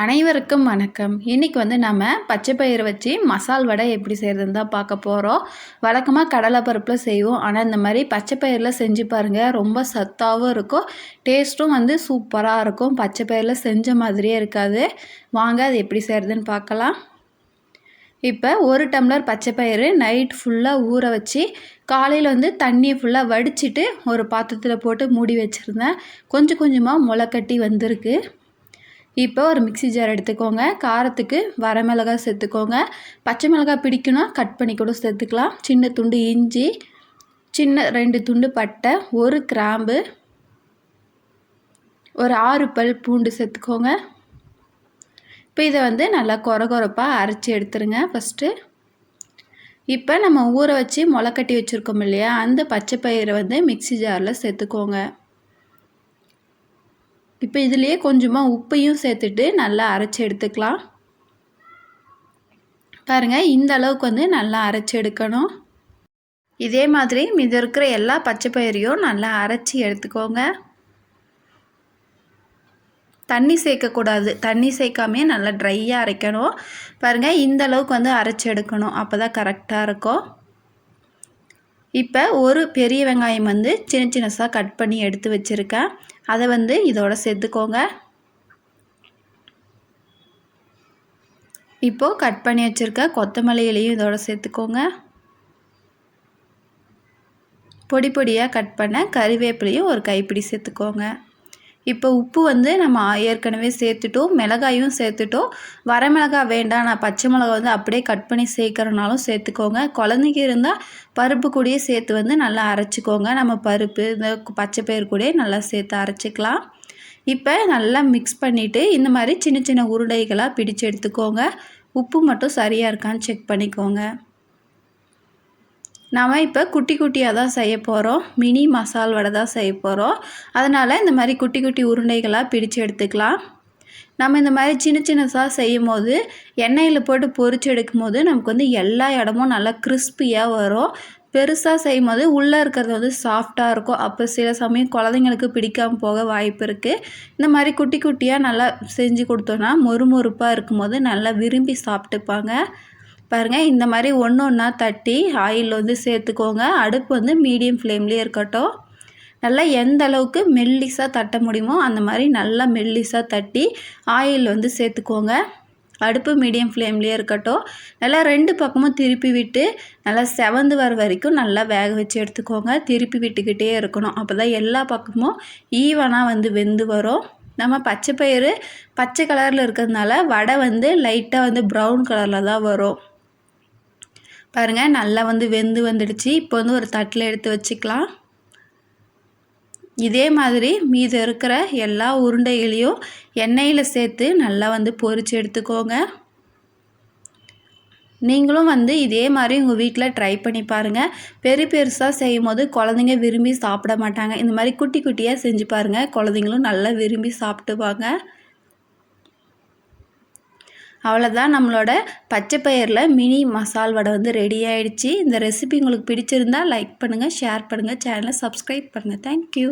அனைவருக்கும் வணக்கம். இன்றைக்கி வந்து நம்ம பச்சை பயிறு வச்சு மசால் வடை எப்படி செய்கிறதுன்னு தான் பார்க்க போகிறோம் வழக்கமாக கடலை பருப்பில் செய்வோம். ஆனால் இந்த மாதிரி பச்சை பயிரில் செஞ்சு பாருங்கள் ரொம்ப சத்தாகவும் இருக்கும். டேஸ்ட்டும் வந்து சூப்பராக இருக்கும். பச்சை பயிரில் செஞ்ச மாதிரியே இருக்காது. வாங்க அது எப்படி செய்கிறதுன்னு பார்க்கலாம். இப்போ ஒரு டம்ளர் பச்சை பயிறு நைட் ஃபுல்லாக ஊற வச்சு காலையில் வந்து தண்ணியை ஃபுல்லாக வடிச்சிட்டு ஒரு பாத்திரத்தில் போட்டு மூடி வச்சுருந்தேன். கொஞ்சம் கொஞ்சமாக முளைக்கட்டி வந்திருக்கு. இப்போ ஒரு மிக்சி ஜார் எடுத்துக்கோங்க. காரத்துக்கு வரமிளகாய் சேர்த்துக்கோங்க. பச்சை மிளகாய் பிடிக்கணும் கட் பண்ணி கூட சேர்த்துக்கலாம். சின்ன துண்டு இஞ்சி சின்ன ரெண்டு துண்டு பட்டை ஒரு கிராம்பு ஒரு ஆறு பல் பூண்டு சேர்த்துக்கோங்க. இப்போ இதை வந்து நல்லா கொர கொரப்பாக அரைச்சி எடுத்துருங்க ஃபஸ்ட்டு இப்போ நம்ம ஊற வச்சு முளைக்கட்டி வச்சுருக்கோம் இல்லையா? அந்த பச்சை பயிரை வந்து மிக்சி ஜாரில் சேர்த்துக்கோங்க. இப்போ இதுலேயே கொஞ்சமாக உப்பையும் சேர்த்துட்டு நல்லா அரைச்சி எடுத்துக்கலாம். பாருங்கள் இந்த அளவுக்கு வந்து நல்லா அரைச்சி எடுக்கணும். இதே மாதிரி மீது இருக்கிற எல்லா பச்சை பயிரையும் நல்லா அரைச்சி எடுத்துக்கோங்க. தண்ணி சேர்க்கக்கூடாது தண்ணி சேர்க்காமே நல்லா ட்ரையாக அரைக்கணும். பாருங்கள் இந்த அளவுக்கு வந்து அரைச்சி எடுக்கணும். அப்போ தான் கரெக்டாக இருக்கும். இப்போ ஒரு பெரிய வெங்காயம் வந்து சின்ன சின்னசாக கட் பண்ணி எடுத்து வச்சுருக்கேன். அதை வந்து இதோட சேர்த்துக்கோங்க. இப்போது கட் பண்ணி வச்சுருக்க கொத்தமல்லி இலையும் இதோட சேர்த்துக்கோங்க. பொடி பொடியாக கட் பண்ண கறிவேப்பிலையும் ஒரு கைப்பிடி சேர்த்துக்கோங்க. இப்போ உப்பு வந்து நம்ம ஏற்கனவே சேர்த்துட்டோம் மிளகாயும் சேர்த்துட்டோம். வரமிளகாய் வேண்டாம் நான் பச்சை மிளகா வந்து அப்படியே கட் பண்ணி சேர்க்குறனாலும் சேர்த்துக்கோங்க. குழந்தைங்க இருந்தால் பருப்பு கூடயே சேர்த்து வந்து நல்லா அரைச்சிக்கோங்க. நம்ம பருப்பு இந்த பச்சை பயிர் கூட நல்லா சேர்த்து அரைச்சிக்கலாம். இப்போ நல்லா மிக்ஸ் பண்ணிவிட்டு இந்த மாதிரி சின்ன சின்ன உருண்டைகளாக பிடிச்சு எடுத்துக்கோங்க. உப்பு மட்டும் சரியாக இருக்கான்னு செக் பண்ணிக்கோங்க. நாம் இப்போ குட்டி குட்டியாக தான் செய்ய போகிறோம் மினி மசால் வடை தான் செய்ய போகிறோம் அதனால் இந்த மாதிரி குட்டி குட்டி உருண்டைகளாக பிடிச்சு எடுத்துக்கலாம். நம்ம இந்த மாதிரி சின்ன சின்னதாக செய்யும் போது எண்ணெயில் போட்டு பொறிச்சு எடுக்கும் போது நமக்கு வந்து எல்லா இடமும் நல்லா கிறிஸ்பியாக வரும். பெருசாக செய்யும் போது உள்ளே இருக்கிறது வந்து சாஃப்டாக இருக்கும். அப்போ சில சமயம் குழந்தைங்களுக்கு பிடிக்காமல் போக வாய்ப்பு இருக்குது இந்த மாதிரி குட்டி குட்டியாக நல்லா செஞ்சு கொடுத்தோன்னா மொறுமொறுப்பாக இருக்கும் போது நல்லா விரும்பி சாப்பிட்டுப்பாங்க. பாருங்கள் இந்த மாதிரி ஒன்று ஒன்றா தட்டி ஆயில் வந்து சேர்த்துக்கோங்க. அடுப்பு வந்து மீடியம் ஃப்ளேம்லேயே இருக்கட்டும். நல்லா எந்த அளவுக்கு மெல்லிஸாக தட்ட முடியுமோ அந்த மாதிரி நல்லா மெல்லிஸாக தட்டி ஆயில் வந்து சேர்த்துக்கோங்க. அடுப்பு மீடியம் ஃப்ளேம்லேயே இருக்கட்டும். நல்லா ரெண்டு பக்கமும் திருப்பி விட்டு நல்லா செவந்து வர வரைக்கும் நல்லா வேக வச்சு எடுத்துக்கோங்க. திருப்பி விட்டுக்கிட்டே இருக்கணும். அப்போ தான் எல்லா பக்கமும் ஈவனாக வந்து வெந்து வரும். நம்ம பச்சை பயிறு பச்சை கலரில் இருக்கிறதுனால வடை வந்து லைட்டாக வந்து ப்ரௌன் கலரில் தான் வரும். பாருங்கள் நல்லா வந்து வெந்து வந்துடுச்சு. இப்போ வந்து ஒரு தட்டில் எடுத்து வச்சுக்கலாம். இதே மாதிரி மீது இருக்கிற எல்லா உருண்டைகளையும் எண்ணெயில் சேர்த்து நல்லா வந்து பொறிச்சு எடுத்துக்கோங்க. நீங்களும் வந்து இதே மாதிரி உங்கள் வீட்டில் ட்ரை பண்ணி பாருங்கள் பெரிய பெருசாக செய்யும் போது குழந்தைங்க விரும்பி சாப்பிட மாட்டாங்க. இந்த மாதிரி குட்டி குட்டியாக செஞ்சு பாருங்கள் குழந்தைங்களும் நல்லா விரும்பி சாப்பிட்டுவாங்க அவ்வளோதான் நம்மளோட பச்சை பயிரில் மினி மசால் வடை வந்து ரெடி ஆகிடுச்சு இந்த ரெசிபி உங்களுக்கு பிடிச்சிருந்தால் லைக் பண்ணுங்கள் ஷேர் பண்ணுங்கள் சேனலை சப்ஸ்கிரைப் பண்ணுங்கள் தேங்க்யூ